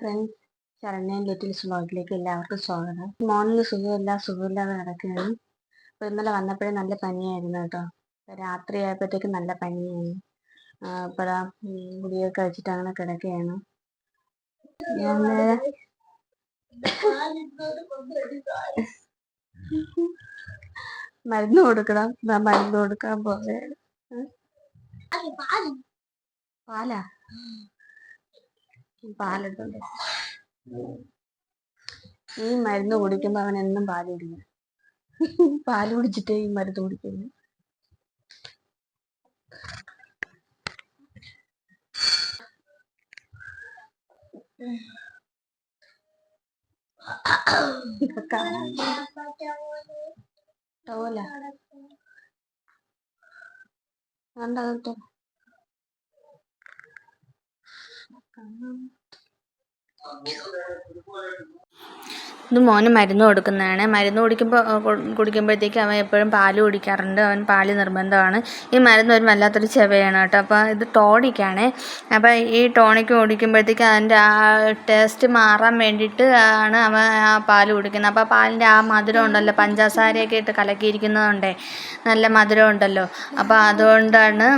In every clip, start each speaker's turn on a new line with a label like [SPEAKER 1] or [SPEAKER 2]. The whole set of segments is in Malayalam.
[SPEAKER 1] ഫ്രണ്ട്സ് ശരണ്യൻ ലിറ്റിൽ സ്ലോഗിലേക്ക് എല്ലാവർക്കും സ്വാഗതം. മോർണിംഗ് സുഖമില്ല സുഖമില്ലാതെ നടക്കുകയാണ്. അപ്പോൾ ഇന്നലെ വന്നപ്പോഴേ നല്ല പനിയായിരുന്നു കേട്ടോ. ഇപ്പോൾ രാത്രി ആയപ്പോഴത്തേക്ക് നല്ല പനിയായി. അപ്പോഴാ ഗുളികയൊക്കെ കഴിച്ചിട്ട് അങ്ങനെ കിടക്കുകയാണ്. മരുന്ന് കൊടുക്കണം. മരുന്ന് കൊടുക്കാൻ പോവുകയാണ്. പാലാ? പാലെടുത്തോണ്ട് ഈ മരുന്ന് കുടിക്കുമ്പോ അവൻ എന്നും പാൽ കുടിക്കും. പാൽ കുടിച്ചിട്ടേ ഈ മരുന്ന് കുടിക്കുന്നു ടോല കണ്ടോ? കാണാം ഇത് മോന് മരുന്ന് കൊടുക്കുന്നതാണ്. മരുന്ന് കുടിക്കുമ്പോൾ കുടിക്കുമ്പോഴത്തേക്ക് അവൻ എപ്പോഴും പാൽ കുടിക്കാറുണ്ട്. അവൻ പാൽ നിർബന്ധമാണ്. ഈ മരുന്ന് ഒരു വല്ലാത്തൊരു ചെവയാണ് കേട്ടോ. അപ്പോൾ ഇത് ടോണിക്കാണ്. അപ്പോൾ ഈ ടോണിക്ക് കുടിക്കുമ്പോഴത്തേക്ക് അതിന്റെ ആ ടേസ്റ്റ് മാറാൻ വേണ്ടിയിട്ട് ആണ് അവൻ ആ പാൽ കുടിക്കുന്നത്. അപ്പോൾ പാലിന്റെ ആ മധുരം ഉണ്ടല്ലോ. പഞ്ചസാരയൊക്കെ ഇട്ട് കലക്കിയിരിക്കുന്നതുകൊണ്ടേ നല്ല മധുരം ഉണ്ടല്ലോ. അപ്പോൾ അതുകൊണ്ടാണ്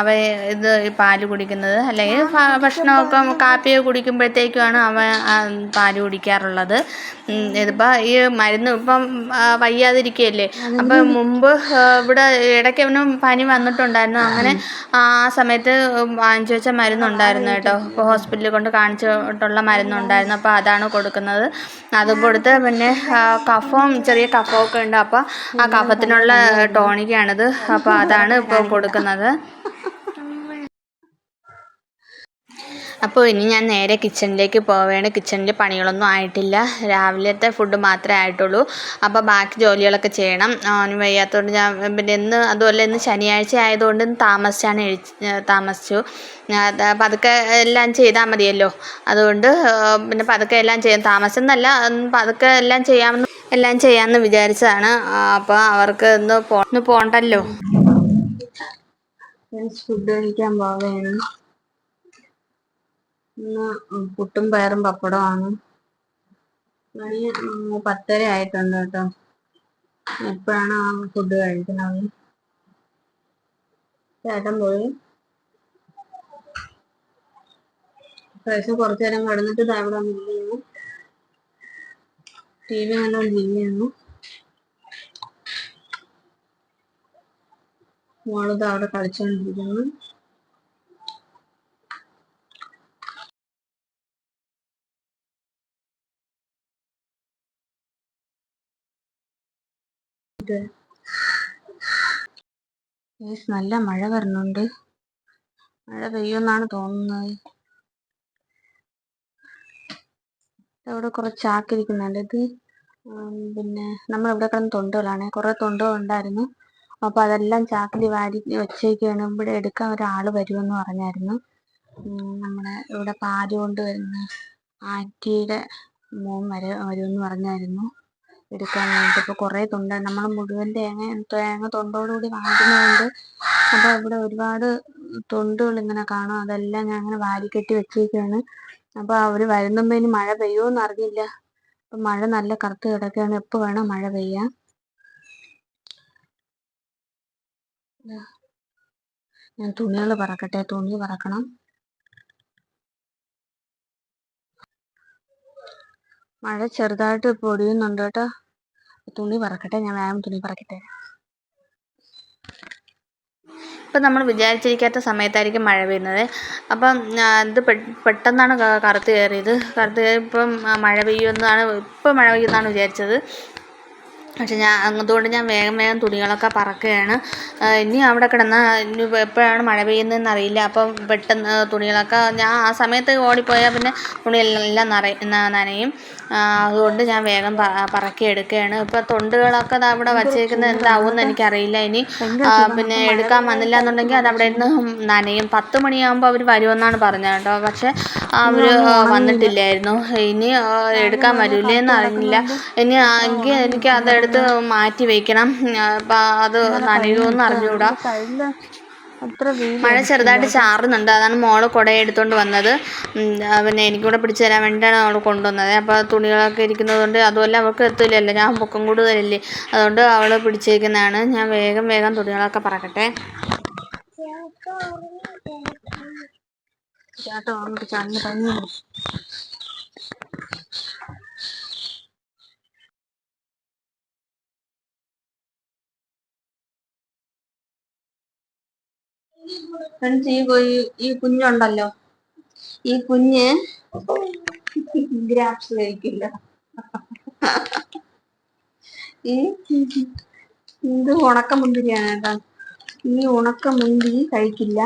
[SPEAKER 1] അവ ഇത് പാൽ കുടിക്കുന്നത്. അല്ലെങ്കിൽ ഭക്ഷണമൊക്കെ കാപ്പിയൊക്കെ കുടിക്കുമ്പോഴത്തേക്കുമാണ് അവൻ പാൽ കുടിക്കാറുള്ളത്. ഇതിപ്പോൾ ഈ മരുന്ന് ഇപ്പം വയ്യാതിരിക്കുകയല്ലേ അപ്പം മുമ്പ് ഇവിടെ ഇടയ്ക്ക് അവന് പനി വന്നിട്ടുണ്ടായിരുന്നു. അങ്ങനെ ആ സമയത്ത് വാങ്ങിച്ചു വെച്ച മരുന്നുണ്ടായിരുന്നു കേട്ടോ. ഇപ്പോൾ ഹോസ്പിറ്റലിൽ കൊണ്ട് കാണിച്ചിട്ടുള്ള മരുന്നുണ്ടായിരുന്നു. അപ്പോൾ അതാണ് കൊടുക്കുന്നത്. അതും കൊടുത്ത് പിന്നെ കഫവും ചെറിയ കഫമൊക്കെ ഉണ്ട്. അപ്പോൾ ആ കഫത്തിനുള്ള ടോണിക്കാണിത് അപ്പോൾ അതാണ് ഇപ്പോൾ കൊടുക്കുന്നത്. അപ്പോൾ ഇനി ഞാൻ നേരെ കിച്ചണിലേക്ക് പോവുകയാണ് കിച്ചണിൽ പണികളൊന്നും ആയിട്ടില്ല. രാവിലത്തെ ഫുഡ് മാത്രമേ ആയിട്ടുള്ളൂ. അപ്പോൾ ബാക്കി ജോലികളൊക്കെ ചെയ്യണം. അവന് വയ്യാത്തതുകൊണ്ട് ഞാൻ പിന്നെ ഇന്ന് അതുപോലെ ഇന്ന് ശനിയാഴ്ച ആയതുകൊണ്ട് താമസിച്ചാണ് എഴുതി താമസിച്ചു. പതുക്കെ എല്ലാം ചെയ്താൽ മതിയല്ലോ. അതുകൊണ്ട് പിന്നെ പതുക്കെ എല്ലാം ചെയ്യാം. താമസിച്ചെന്നല്ല പതുക്കെ എല്ലാം ചെയ്യാമെന്ന് എല്ലാം ചെയ്യാമെന്ന് വിചാരിച്ചതാണ്. അപ്പോൾ അവർക്ക് ഇന്ന് പോ ഇന്ന് പോകണ്ടല്ലോ ഫുഡ് കഴിക്കാൻ പോവുകയാണ് ഇന്ന് പുട്ടും പയറും പപ്പടമാണ് മണി പത്തര ആയിട്ടുണ്ട് കേട്ടോ. എപ്പോഴാണ് ആ ഫുഡ് കഴിക്കുന്നത്? ചേട്ടൻ പോയി. പ്രാവശ്യം കുറച്ചു നേരം കിടന്നിട്ട് ഇവിടെ വന്നിരിക്കുന്നു. ടി വി നല്ല മോൾ മോളിത് അവിടെ കളിച്ചോണ്ടിരിക്കുന്നു നല്ല മഴ വരുന്നുണ്ട്. മഴ പെയ്യുമെന്നാണ് തോന്നുന്നത്. അവിടെ കുറച്ച് ചാക്കിരിക്കുന്നുണ്ട് ഇത്. പിന്നെ നമ്മൾ ഇവിടെ കിടന്ന് തൊണ്ടുകളാണ്. കുറെ തൊണ്ടുകൾ ഉണ്ടായിരുന്നു. അപ്പോൾ അതെല്ലാം ചാക്കിൽ വാരി വെച്ചേക്കാണ്. ഇവിടെ എടുക്കാൻ ഒരാൾ വരുമെന്ന് പറഞ്ഞായിരുന്നു. നമ്മുടെ ഇവിടെ പാൽ കൊണ്ട് വരുന്ന ആറ്റിയുടെ മോൻ വരെ വരുമെന്ന് പറഞ്ഞായിരുന്നു. എടുക്കാൻ വേണ്ടിയിട്ട് ഇപ്പോൾ കുറേ തൊണ്ട. നമ്മൾ മുഴുവൻ തേങ്ങ തേങ്ങ തൊണ്ടോടുകൂടി വാങ്ങിക്കുന്നതുകൊണ്ട് അപ്പോൾ ഇവിടെ ഒരുപാട് തൊണ്ടുകൾ ഇങ്ങനെ കാണും. അതെല്ലാം ഞാൻ അങ്ങനെ വാരിക്കെട്ടി വെച്ചേക്കാണ്. അപ്പോൾ അവർ വരുന്നുമ്പോൾ ഇനി മഴ പെയ്യുമോയെന്ന് അറിഞ്ഞില്ല അപ്പം മഴ നല്ല കറുത്ത് കിടക്കുകയാണ്. എപ്പോൾ വേണം മഴ പെയ്യാൻ ഞാൻ തുണികൾ പറക്കട്ടെ. തുണി പറക്കണം. മഴ ചെറുതായിട്ട് പൊടിയുന്നുണ്ട് കേട്ടോ. തുണി പറക്കട്ടെ ഞാൻ വേഗം തുണി പറക്കട്ടെ. ഇപ്പം നമ്മൾ വിചാരിച്ചിരിക്കാത്ത സമയത്തായിരിക്കും മഴ പെയ്യുന്നത്. അപ്പം ഇത് പെട്ടെന്നാണ് കറുത്ത് കയറിയത്. കറുത്ത് കയറി ഇപ്പം മഴ പെയ്യുമെന്നാണ് ഇപ്പം മഴ പെയ്യുമെന്നാണ് വിചാരിച്ചത്. പക്ഷെ ഞാൻ അതുകൊണ്ട് ഞാൻ വേഗം വേഗം തുണികളൊക്കെ പറക്കുകയാണ്. ഇനി അവിടെ കിടന്ന ഇനി എപ്പോഴാണ് മഴ പെയ്യുന്നതെന്ന് അറിയില്ല. അപ്പം പെട്ടെന്ന് തുണികളൊക്കെ ഞാൻ ആ സമയത്ത് ഓടിപ്പോയാൽ പിന്നെ തുണിയെല്ലാം നിറ നനയും. അതുകൊണ്ട് ഞാൻ വേഗം പറക്കി എടുക്കുകയാണ്. ഇപ്പം തൊണ്ടുകളൊക്കെ അവിടെ വച്ചേക്കുന്നത് എന്താവുമെന്ന് എനിക്കറിയില്ല ഇനി. പിന്നെ എടുക്കാൻ വന്നില്ല എന്നുണ്ടെങ്കിൽ അത് അവിടെ നിന്ന് നനയും. പത്ത് മണിയാകുമ്പോൾ അവർ വരുമെന്നാണ് പറഞ്ഞത് കേട്ടോ. പക്ഷേ അവർ വന്നിട്ടില്ലായിരുന്നു. ഇനി എടുക്കാൻ വരില്ലേന്ന് അറിഞ്ഞില്ല. ഇനി എങ്കിൽ എനിക്ക് അതെടുത്ത് മാറ്റി വയ്ക്കണം അപ്പം അത് നനയുമെന്ന് അറിഞ്ഞുകൂടാ.
[SPEAKER 2] മഴ ചെറുതായിട്ട് ചാറുന്നുണ്ട്. അതാണ് മോൾ കുട എടുത്തോണ്ട് വന്നത്. പിന്നെ എനിക്കൂടെ പിടിച്ചു തരാൻ വേണ്ടിയിട്ടാണ് അവൾ കൊണ്ടുവന്നത്. അപ്പോൾ തുണികളൊക്കെ ഇരിക്കുന്നത് കൊണ്ട് അതുമല്ല അവൾക്ക് എത്തില്ലല്ലോ ഞാൻ പൊക്കം കൂടുതലല്ലേ. അതുകൊണ്ട് അവൾ പിടിച്ചേക്കുന്നതാണ് ഞാൻ വേഗം വേഗം തുണികളൊക്കെ പറക്കട്ടെ. ചേട്ടാ പഞ്ഞി ഈ കുഞ്ഞുണ്ടല്ലോ. ഈ കുഞ്ഞ് ഗ്രാപ്സ് കഴിക്കില്ല. ഈ ഇത് ഉണക്ക മുന്തിരിയാണ് കേട്ടോ ഈ ഉണക്ക മുന്തിരി കഴിക്കില്ല.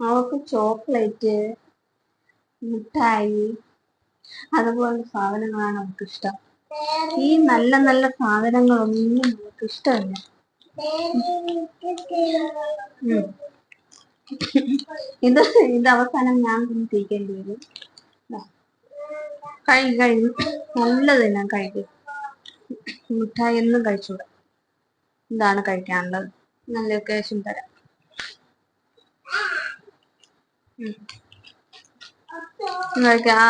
[SPEAKER 2] അവൾക്ക് ചോക്ലേറ്റ് മിഠായി അതുപോലെ സാധനങ്ങളാണ് അവൾക്ക് ഇഷ്ടം ഈ നല്ല നല്ല സാധനങ്ങളൊന്നും അവൾക്ക് ഇഷ്ടമല്ല. ഇത് ഇത് അവസാനം ഞാൻ തന്നെ തീക്കേണ്ടി വരും. ദാ. കഴി കഴി. നല്ലത് ഞാൻ കഴിക്കും. മിഠായി ഒന്നും കഴിച്ചൂടാ. ഇതാണ് കഴിക്കാനുള്ളത്. നല്ല അത്യാവശ്യം തരാം. ആ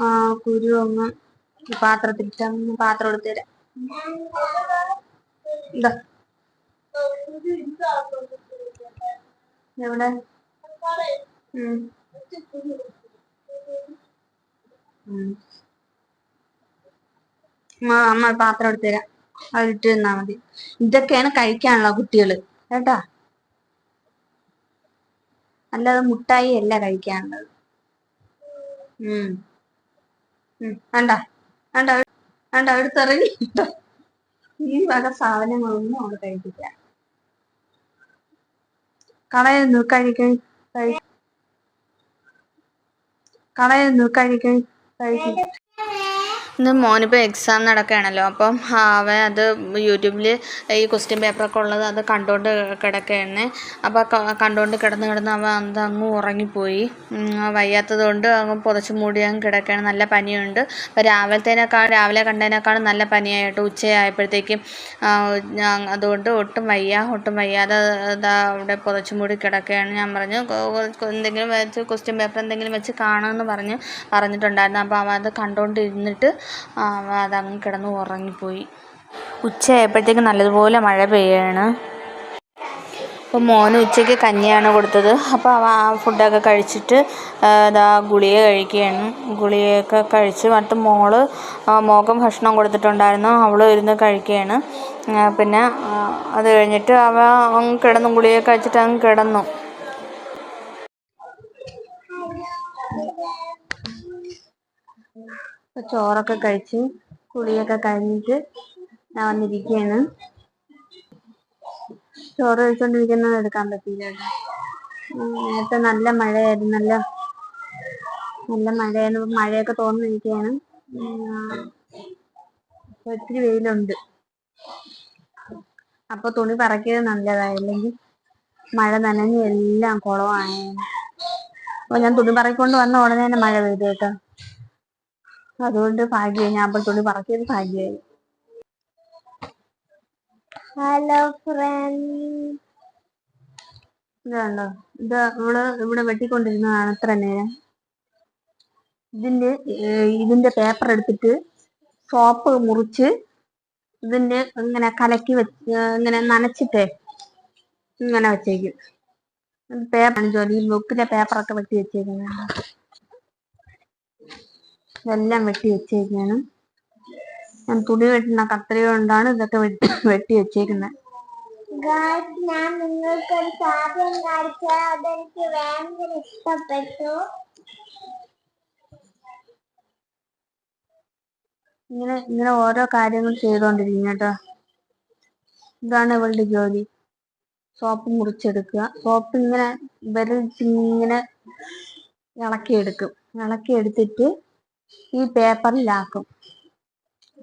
[SPEAKER 2] ആ കുരു ഒന്ന് പാത്രത്തിൽ പാത്രം എടുത്തു തരാം. ഇതാ എവിടെ? അമ്മ പാത്രം എടുത്ത് തരാം അതിട്ട് തന്നാ മതി. ഇതൊക്കെയാണ് കഴിക്കാനുള്ള കുട്ടികൾ കേട്ടാ? അല്ലാതെ മുട്ടായി അല്ല കഴിക്കാനുള്ളത്. ഉം. വേണ്ട. വേണ്ട വേണ്ട എടുത്തിറങ്ങി ഈ വക സാധനങ്ങളൊന്നും അവിടെ കഴിക്കില്ല. കളയുന്നു കഴിക്കാൻ കഴി കളയുന്നു കഴിക്കും ഇന്ന് മോനിപ്പോൾ എക്സാം നടക്കുകയാണല്ലോ അപ്പം അവൻ അത് യൂട്യൂബിൽ ഈ ക്വസ്റ്റ്യൻ പേപ്പറൊക്കെ ഉള്ളത് അത് കണ്ടുകൊണ്ട് കിടക്കുകയാണ് അപ്പോൾ കണ്ടുകൊണ്ട് കിടന്ന് കിടന്ന് അവൻ അത് അങ്ങ് ഉറങ്ങിപ്പോയി. വയ്യാത്തത് കൊണ്ട് അങ്ങ് പുതച്ച് മൂടി അങ്ങ് കിടക്കുകയാണ്. നല്ല പനിയുണ്ട്. അപ്പോൾ രാവിലത്തേനേക്കാൾ രാവിലെ കണ്ടതിനേക്കാളും നല്ല പനിയായിട്ട് ഉച്ചയായപ്പോഴത്തേക്കും അതുകൊണ്ട് ഒട്ടും വയ്യ ഒട്ടും വയ്യാതെ ഇതാ അവിടെ പുതച്ച് മൂടി കിടക്കുകയാണ് ഞാൻ പറഞ്ഞു. എന്തെങ്കിലും വെച്ച് ക്വസ്റ്റ്യൻ പേപ്പർ എന്തെങ്കിലും വെച്ച് കാണുമെന്ന് പറഞ്ഞ് പറഞ്ഞിട്ടുണ്ടായിരുന്നു. അപ്പോൾ അവൻ അത് കണ്ടുകൊണ്ടിരുന്നിട്ട് അതങ്ങ് കിടന്ന് ഉറങ്ങിപ്പോയി. ഉച്ചയായപ്പോഴത്തേക്ക് നല്ലതുപോലെ മഴ പെയ്യാണ്. അപ്പോൾ മോന് ഉച്ചയ്ക്ക് കഞ്ഞിയാണ് കൊടുത്തത്. അപ്പോൾ അവ ആ ഫുഡൊക്കെ കഴിച്ചിട്ട് ഇതാ ഗുളിക കഴിക്കുകയാണ്. ഗുളികയൊക്കെ കഴിച്ച് മറ്റ് മോൾ മോക്കം ഭക്ഷണം കൊടുത്തിട്ടുണ്ടായിരുന്നു. അവൾ ഇരുന്ന് കഴിക്കുകയാണ്. പിന്നെ അത് കഴിഞ്ഞിട്ട് അവ കിടന്നു ഗുളിക കഴിച്ചിട്ട് അങ്ങ് കിടന്നു. ഇപ്പൊ ചോറൊക്കെ കഴിച്ച് കുളിയൊക്കെ കഴിഞ്ഞിട്ട് ഞാൻ വന്നിരിക്കയാണ്. ചോറ് കഴിച്ചോണ്ടിരിക്കുന്നത് എടുക്കാൻ പറ്റില്ല നേരത്തെ നല്ല മഴയായിരുന്നല്ലോ നല്ല മഴയായിരുന്നു. മഴയൊക്കെ ഇപ്പൊ ഒത്തിരി വെയിലുണ്ട്. അപ്പൊ തുണി പറക്കിയത് നല്ലതായില്ലെങ്കിൽ മഴ നനഞ്ഞ് എല്ലാം കുളമായേനെ അപ്പൊ ഞാൻ തുണി പറക്കൊണ്ട് വന്ന ഉടനെ തന്നെ മഴ പെയ്തു കേട്ടോ. അതുകൊണ്ട് ഭാഗ്യമായി. ഞാൻ അപ്പോൾ പറഞ്ഞത് ഭാഗ്യമായി. ഹലോ ഫ്രണ്ട് ഇത് നമ്മൾ ഇവിടെ വെട്ടിക്കൊണ്ടിരുന്നതാണ് ഇത്ര നേരം. ഇതിന്റെ ഇതിന്റെ പേപ്പർ എടുത്തിട്ട് സോപ്പ് മുറിച്ച് ഇതിന്റെ ഇങ്ങനെ കലക്കി ഏർ ഇങ്ങനെ നനച്ചിട്ടേ ഇങ്ങനെ വെച്ചേക്കും. പേപ്പർ ജോലി ബുക്കിലെ പേപ്പറൊക്കെ വെട്ടി വെച്ചേക്കുന്നത് ഇതെല്ലാം വെട്ടി വെച്ചേക്കാണ്. ഞാൻ തുണി വെട്ടുന്ന കത്രിക കൊണ്ടാണ് ഇതൊക്കെ വെട്ടി വെച്ചേക്കുന്നത്
[SPEAKER 3] ഞാൻ നിങ്ങൾക്ക് ഒരു സാധനം കാണിച്ച അതെനിക്ക് ഭയങ്കര ഇഷ്ടപ്പെട്ടു.
[SPEAKER 2] ഇങ്ങനെ ഇങ്ങനെ ഓരോ കാര്യങ്ങൾ ചെയ്തുകൊണ്ടിരിക്കും കേട്ടോ. ഇതാണ് ഇവളുടെ ജോലി. സോപ്പ് മുറിച്ചെടുക്കുക. സോപ്പ് ഇങ്ങനെ വിരൽ ഇങ്ങനെ ഇളക്കിയെടുക്കും. ഇളക്കിയെടുത്തിട്ട് ഈ പേപ്പറിലാക്കും.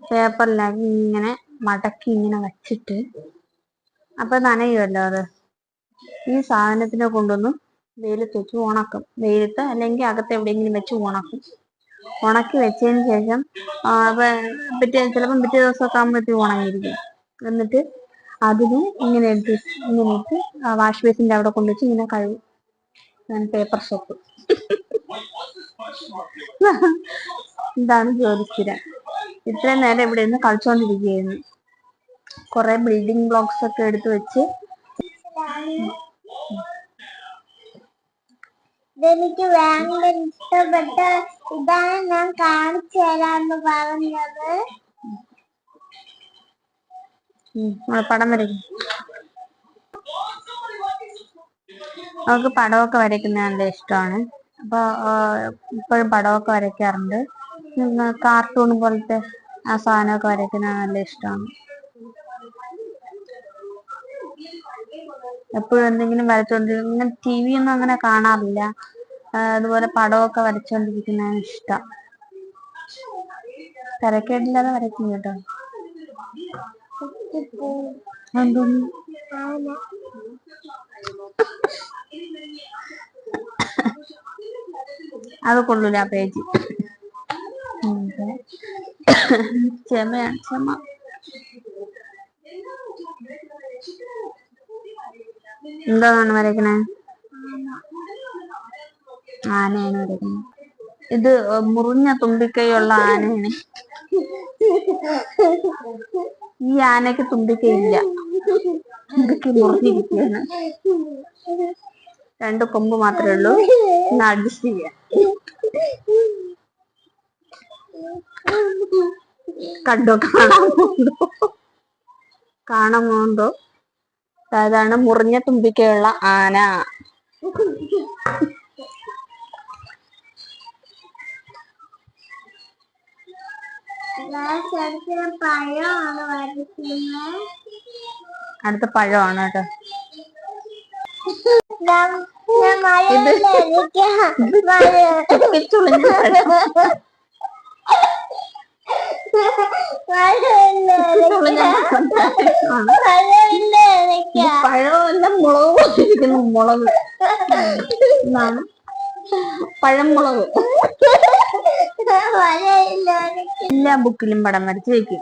[SPEAKER 2] പേപ്പറിലാക്കി ഇങ്ങനെ മടക്കി ഇങ്ങനെ വച്ചിട്ട് അപ്പൊ നനയുമല്ലോ അത്? ഈ സാധനത്തിനെ കൊണ്ടൊന്ന് വെയിലത്ത് വെച്ച് ഉണക്കും. വെയിലത്ത് അല്ലെങ്കിൽ അകത്ത് എവിടെയെങ്കിലും വെച്ച് ഉണക്കും. ഉണക്കി വെച്ചതിന് ശേഷം പിറ്റേ ചിലപ്പം പിറ്റേ ദിവസമൊക്കെ ആകുമ്പോഴത്തേക്കും ഉണങ്ങിയിരിക്കും. എന്നിട്ട് അതിന് ഇങ്ങനെ എടുത്ത് ഇങ്ങനെ ഇട്ട് വാഷ് ബേസിന്റെ അവിടെ കൊണ്ടുവച്ച് ഇങ്ങനെ കഴുകും. പേപ്പർ സോപ്പ് ഇതാണ് ജ്യോതിസ്ഥിരൻ ഇത്രയും നേരം ഇവിടെ നിന്ന് കളിച്ചോണ്ടിരിക്കുകയായിരുന്നു. കുറെ ബിൽഡിംഗ് ബ്ലോക്സ് ഒക്കെ എടുത്തു വെച്ച്.
[SPEAKER 3] എനിക്ക് ഭയങ്കര ഇഷ്ടപ്പെട്ട ഇതാണ് ഞാൻ കാണിച്ചു തരാന്ന് പറഞ്ഞത്.
[SPEAKER 2] പടം വരയ്ക്കും. നമുക്ക് പടമൊക്കെ വരയ്ക്കുന്ന നല്ല ഇഷ്ടമാണ്. അപ്പൊ ഇപ്പോഴും പടമൊക്കെ വരയ്ക്കാറുണ്ട്. കാർട്ടൂൺ പോലത്തെ ആ സാധനമൊക്കെ വരയ്ക്കുന്നത് നല്ല ഇഷ്ടമാണ് എപ്പോഴും എന്തെങ്കിലും വരച്ചോണ്ടിരിക്കും. ഇങ്ങനെ ടി വി ഒന്നും അങ്ങനെ കാണാറില്ല. അതുപോലെ പടമൊക്കെ വരച്ചോണ്ടിരിക്കുന്നതാണ് ഇഷ്ടം. തിരക്കേടില്ലാതെ വരയ്ക്കും കേട്ടോ. എന്തോന്ന് അത് കൊള്ളൂല ആ പേജ്. ക്ഷമയാണ് ക്ഷമ. എന്താണ് വരയ്ക്കണേ? ആനയാണ് വരയ്ക്കുന്നത് ഇത് മുറിഞ്ഞ തുമ്പിക്കൈയുള്ള ആനയാണ്. ഈ തുമ്പിക്കൈയില്ല തുമ്പിക്കൈ മുറിഞ്ഞിരിക്കുകയാണ് രണ്ട് കൊമ്പ് മാത്രമേ ഉള്ളൂ. ഒന്ന് അഡ്ജസ്റ്റ് ചെയ്യാം കണ്ടോ കാണാമോ കാണാമോണ്ടോ അതാണ് മുറിഞ്ഞ തുമ്പിക്കയുള്ള ആന. അടുത്ത പഴമാണ് കേട്ടോ. പഴമല്ല മുളക് പൊട്ടിരിക്കുന്നു മുളക്. പഴമുളക്. എല്ലാ ബുക്കിലും പടം വരച്ച് വെക്കും.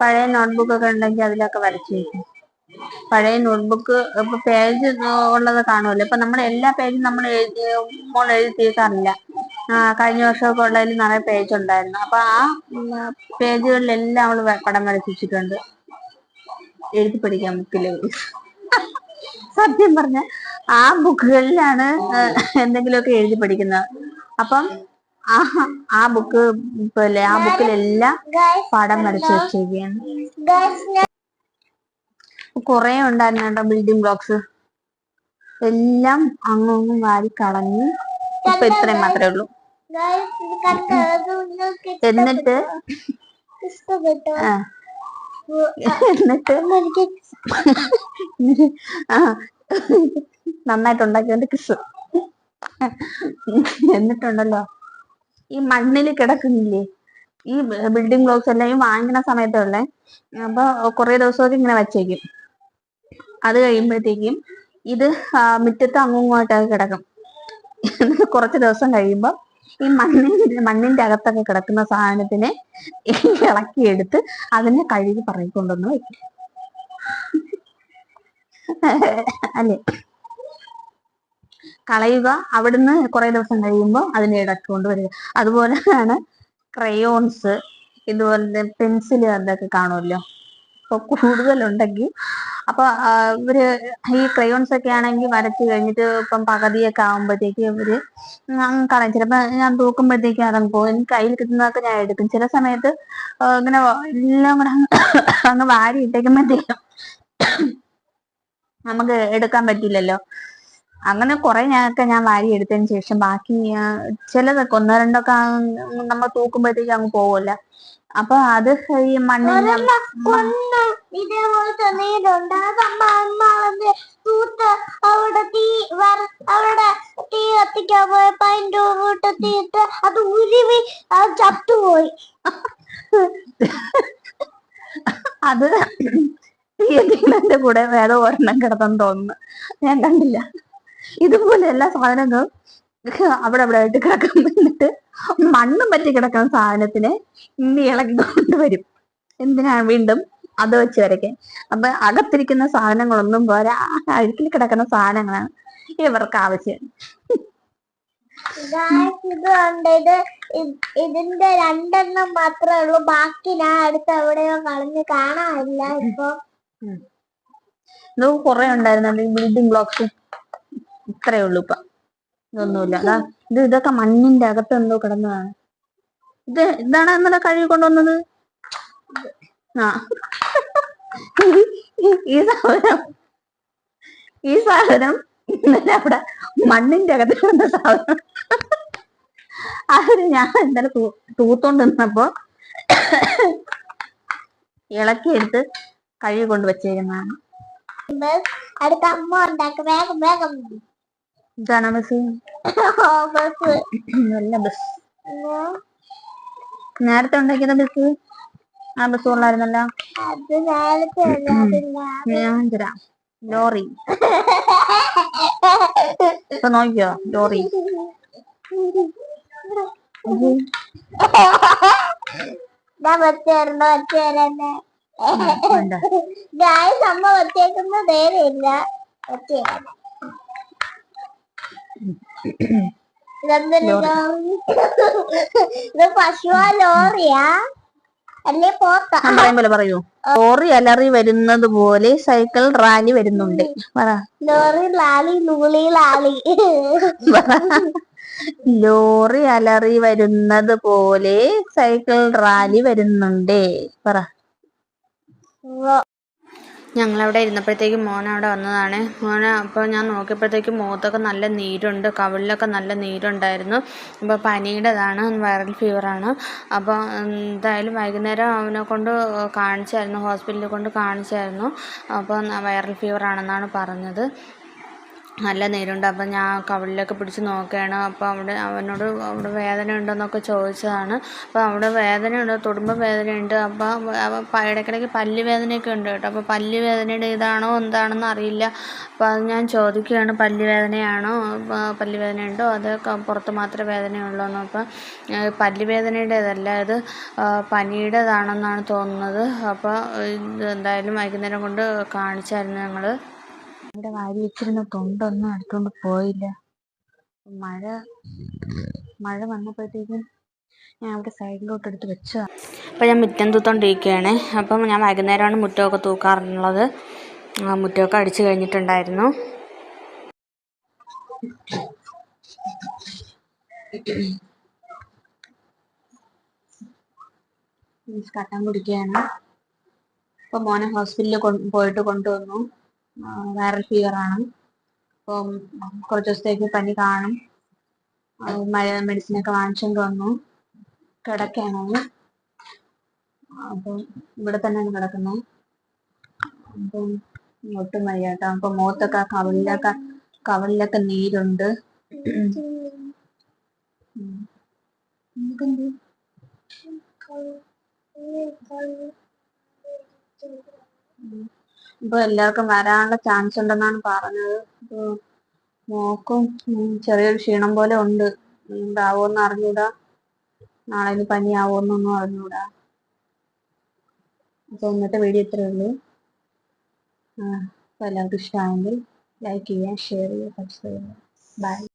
[SPEAKER 2] പഴയ നോട്ട്ബുക്ക് ഒക്കെ ഉണ്ടെങ്കിൽ അതിലൊക്കെ വരച്ചു വെക്കും പഴയ നോട്ട്ബുക്ക് ഇപ്പൊ പേജ് ഉള്ളത് കാണുമല്ലോ ഇപ്പൊ നമ്മൾ എല്ലാ പേജും നമ്മൾ എഴുതി മോൾ എഴുതി തീർക്കാറില്ല കഴിഞ്ഞ വർഷമൊക്കെ ഉള്ളതിൽ നിറയെ പേജ് ഉണ്ടായിരുന്നു. അപ്പൊ ആ പേജുകളിലെല്ലാം അവൾ പടം വരച്ചിട്ടുണ്ട്. എഴുതി പഠിക്കാൻ ബുക്കിൽ. സത്യം പറഞ്ഞ ആ ബുക്കുകളിലാണ് എന്തെങ്കിലുമൊക്കെ എഴുതി പഠിക്കുന്നത്. അപ്പം ആ ആ ബുക്ക് പിന്നെ ആ ബുക്കിലെല്ലാം പടം വരച്ചു വെച്ചിരിക്കുകയാണ് കൊറേ ഉണ്ടായിരുന്നു കേട്ടോ ബിൽഡിംഗ് ബ്ലോക്സ് എല്ലാം അങ്ങും വാരി കളഞ്ഞ് ഇപ്പൊ ഇത്രയും മാത്രമേ ഉള്ളൂ. എന്നിട്ട്? എന്നിട്ട്? നന്നായിട്ട് ഉണ്ടാക്കിയത് കിസ് എന്നിട്ടുണ്ടല്ലോ? ഈ മണ്ണിൽ കിടക്കുന്നില്ലേ? ഈ ബിൽഡിംഗ് ബ്ലോക്സ് എല്ലാം ഈ വാങ്ങിക്കുന്ന സമയത്തുള്ള അപ്പൊ കുറെ ദിവസമൊക്കെ ഇങ്ങനെ വച്ചേക്കും. അത് കഴിയുമ്പോഴത്തേക്കും ഇത് മുറ്റത്ത് അങ്ങുമായിട്ടൊക്കെ കിടക്കും. കുറച്ച് ദിവസം കഴിയുമ്പോൾ ഈ മണ്ണിന്റെ മണ്ണിന്റെ അകത്തൊക്കെ കിടക്കുന്ന സാധനത്തിനെ ഇളക്കിയെടുത്ത് അതിനെ കഴുകി പറയിക്കൊണ്ടൊന്ന് വെക്കും. അല്ലേ? കളയുക. അവിടുന്ന് കുറെ ദിവസം കഴിയുമ്പോൾ അതിനെ ഇടയ്ക്ക് കൊണ്ടുവരിക അതുപോലെയാണ് ക്രയോൺസ് ഇതുപോലെ പെൻസിൽ അതൊക്കെ കാണുമല്ലോ. അപ്പൊ കൂടുതലുണ്ടെങ്കിൽ അപ്പൊ ഇവർ ഈ ക്രയോൺസ് ഒക്കെ ആണെങ്കിൽ വരച്ച് കഴിഞ്ഞിട്ട് ഇപ്പം പകുതിയൊക്കെ ആകുമ്പോഴത്തേക്ക് ഇവർ കളയും. ചിലപ്പോ ഞാൻ തൂക്കുമ്പോഴത്തേക്ക് അതങ്ങ് പോകും. എനിക്ക് കയ്യിൽ കിട്ടുന്നതൊക്കെ ഞാൻ എടുക്കും. ചില സമയത്ത് ഇങ്ങനെ എല്ലാം കൂടെ അങ്ങ് വാരി ഇട്ടേക്കുമ്പോഴത്തേക്കും നമുക്ക് എടുക്കാൻ പറ്റില്ലല്ലോ. അങ്ങനെ കുറെ ഞാനൊക്കെ ഞാൻ വാരി എടുത്തതിന് ശേഷം ബാക്കി ചിലതൊക്കെ ഒന്നോ രണ്ടൊക്കെ നമ്മൾ തൂക്കുമ്പോഴത്തേക്ക് അങ്ങ് പോവല്ല അപ്പൊ അത് ഈ
[SPEAKER 3] മണ്ണിൽ അവിടെ തീ അവിടെ തീ കത്തിക്കാൻ പോയപ്പോ അതിന്റെ വീട്ട് തീയിട്ട് അത് ഉരുവി അത് ചത്തുപോയി.
[SPEAKER 2] അത് തീയതിന്റെ കൂടെ വേറെ ഒരെണ്ണം കിടന്നു തോന്നുന്നു. ഞാൻ കണ്ടില്ല. ഇതുപോലെ എല്ലാ സാധനങ്ങളും അവിടെ അവിടെ ആയിട്ട് കിടക്കും. എന്നിട്ട് മണ്ണും പറ്റി കിടക്കുന്ന സാധനത്തിനെ ഇനി ഇളക്കി കൊണ്ടുവരും. എന്തിനാണ് വീണ്ടും അത് വെച്ച് വരയ്ക്കാൻ? അപ്പൊ അകത്തിരിക്കുന്ന സാധനങ്ങളൊന്നും പോരാ. അഴുക്കിൽ കിടക്കുന്ന സാധനങ്ങളാണ് ഇവർക്ക് ആവശ്യം.
[SPEAKER 3] ഇത് ഇത് ഇതിന്റെ രണ്ടെണ്ണം മാത്രമേ ഉള്ളൂ. ബാക്കി ഞാൻ അടുത്ത് എവിടെയോ കളഞ്ഞ് കാണാനില്ല ഇപ്പൊ.
[SPEAKER 2] ഇത് കുറെ ഉണ്ടായിരുന്നു ബിൽഡിംഗ് ബ്ലോക്സ് ഇത്രയേ ഉള്ളൂ ഇപ്പൊ. ഇതൊന്നുമില്ല. അതാ ഇത് ഇതൊക്കെ മണ്ണിന്റെ അകത്ത് എന്തോ കിടന്നതാണ്. ഇത് ഇതാണ് ഇന്നലെ കഴുകി കൊണ്ടുവന്നത്? ആ. ഈ- സാധനം. ഈ സാധനം ഇന്നലെ അവിടെ മണ്ണിന്റെ അകത്ത് കിടന്ന സാധനം. അത് ഞാൻ ഇന്നലെ തൂത്തോണ്ട് നിന്നപ്പോ ഇളക്കിയെടുത്ത് കഴുകി കൊണ്ട് വെച്ചേക്കുന്നതാണ്.
[SPEAKER 3] അടുത്ത അമ്മ ഉണ്ടാക്കും. വേഗം വേഗം.
[SPEAKER 2] ഇതാണ് ബസ്.
[SPEAKER 3] ബസ്.
[SPEAKER 2] നല്ല ബസ്. നേരത്തെ ഉണ്ടാക്കിയത് ബസ്? ആ ബസ് കൊള്ളായിരുന്നല്ലോ. ഞാൻ തരാം. ലോറി. ഇപ്പൊ നോക്കിയോ? ലോറി.
[SPEAKER 3] ഞാൻ അമ്മ വെച്ചേക്കുന്ന നേരെയില്ല ലോറി ഇത്? പശുവാ ലോറിയാ? അല്ലേ പോത്ത?
[SPEAKER 2] പറയും. ലോറി അലറി വരുന്നത് പോലെ സൈക്കിൾ റാലി വരുന്നുണ്ട്. പറ.
[SPEAKER 3] ലോറി ലാലി ലൂളി ലാലി.
[SPEAKER 2] ലോറി അലറി വരുന്നത് പോലെ സൈക്കിൾ റാലി വരുന്നുണ്ട്. പറ. ഞങ്ങളവിടെ ഇരുന്നപ്പോഴത്തേക്കും മോൻ അവിടെ വന്നതാണ്. മോനെ അപ്പോൾ ഞാൻ നോക്കിയപ്പോഴത്തേക്കും മുഖത്തൊക്കെ നല്ല നീരുണ്ട് കവിളിലൊക്കെ നല്ല നീരുണ്ടായിരുന്നു. അപ്പോൾ പനിയുടേതാണ് വൈറൽ ഫീവറാണ്. അപ്പോൾ എന്തായാലും വൈകുന്നേരം അവനെ കൊണ്ട് കാണിച്ചായിരുന്നു ഹോസ്പിറ്റലിൽ കൊണ്ട് കാണിച്ചായിരുന്നു. അപ്പോൾ വൈറൽ ഫീവറാണെന്നാണ് പറഞ്ഞത്. നല്ല നീരുണ്ട് അപ്പം ഞാൻ കവിളിലൊക്കെ പിടിച്ച് നോക്കുകയാണ്. അപ്പോൾ അവിടെ അവനോട് അവിടെ വേദന ഉണ്ടോയെന്നൊക്കെ ചോദിച്ചതാണ്. അപ്പോൾ അവിടെ വേദന ഉണ്ട് വേദനയുണ്ട്. അപ്പോൾ അവ പ- ഇടയ്ക്കിടയ്ക്ക് പല്ല് വേദനയൊക്കെ ഉണ്ട് കേട്ടോ. അപ്പോൾ പല്ല് വേദനയുടെ ഇതാണോ എന്താണെന്ന് അറിയില്ല. അപ്പോൾ അത് ഞാൻ ചോദിക്കുകയാണ് പല്ല് വേദനയാണോ? പല്ല് വേദനയുണ്ടോ അത് പുറത്ത് മാത്രമേ വേദനയുള്ളൂ അപ്പോൾ പല്ല് വേദനയുടേതല്ല ഇത് പനിയുടേതാണെന്നാണ് തോന്നുന്നത്. അപ്പോൾ എന്തായാലും വൈകുന്നേരം കൊണ്ട് കാണിച്ചായിരുന്നു ഞങ്ങൾ ഇവിടെ വാരി വെച്ചിരുന്ന തൊണ്ടൊന്നും എടുത്തോണ്ട് പോയില്ല. മഴ മഴ വന്നപ്പോഴത്തേക്കും ഞാൻ അവിടെ സൈഡിലോട്ട് എടുത്ത് വെച്ചു അപ്പോൾ ഞാൻ മുറ്റം തൂത്തോണ്ടിരിക്കുകയാണ് അപ്പം ഞാൻ വൈകുന്നേരമാണ് മുറ്റമൊക്കെ തൂക്കാറുള്ളത്. മുറ്റമൊക്കെ അടിച്ചു കഴിഞ്ഞിട്ടുണ്ടായിരുന്നു. കട്ടം കട്ടൻ കുടിക്കുകയാണ് അപ്പോൾ മോനെ ഹോസ്പിറ്റലിൽ പോയിട്ട് കൊണ്ടുവന്നു. വൈറൽ ഫീവറാണ് അപ്പം കുറച്ച് ദിവസത്തേക്ക് പനി കാണും. മഴ മെഡിസിനൊക്കെ വാങ്ങിച്ചുകൊണ്ട് വന്നു. കിടക്കാണ് അപ്പം ഇവിടെ തന്നെയാണ് കിടക്കുന്നത് അപ്പം ഒട്ടും വയ്യ കേട്ടോ അപ്പം മുഖത്തൊക്കെ കവിളിലൊക്കെ കവിളിലൊക്കെ നീരുണ്ട്. ഉം. ഇപ്പൊ എല്ലാവർക്കും വരാനുള്ള ചാൻസ് ഉണ്ടെന്നാണ് പറഞ്ഞത്. ഇപ്പൊ മോക്കും ചെറിയൊരു ക്ഷീണം പോലെ ഉണ്ട്. എന്താവോന്ന് അറിഞ്ഞൂടാ. നാളെ ഇനി പനിയാവോന്നൊന്നും അറിഞ്ഞൂടാ. അപ്പൊ ഇന്നത്തെ വീഡിയോ ഇത്രയേ ഉള്ളൂ. ആ, എല്ലാവർക്കും ഇഷ്ടമാണെങ്കിൽ ലൈക്ക് ചെയ്യുക ഷെയർ ചെയ്യുക സബ്സ്ക്രൈബ് ചെയ്യുക. ബൈ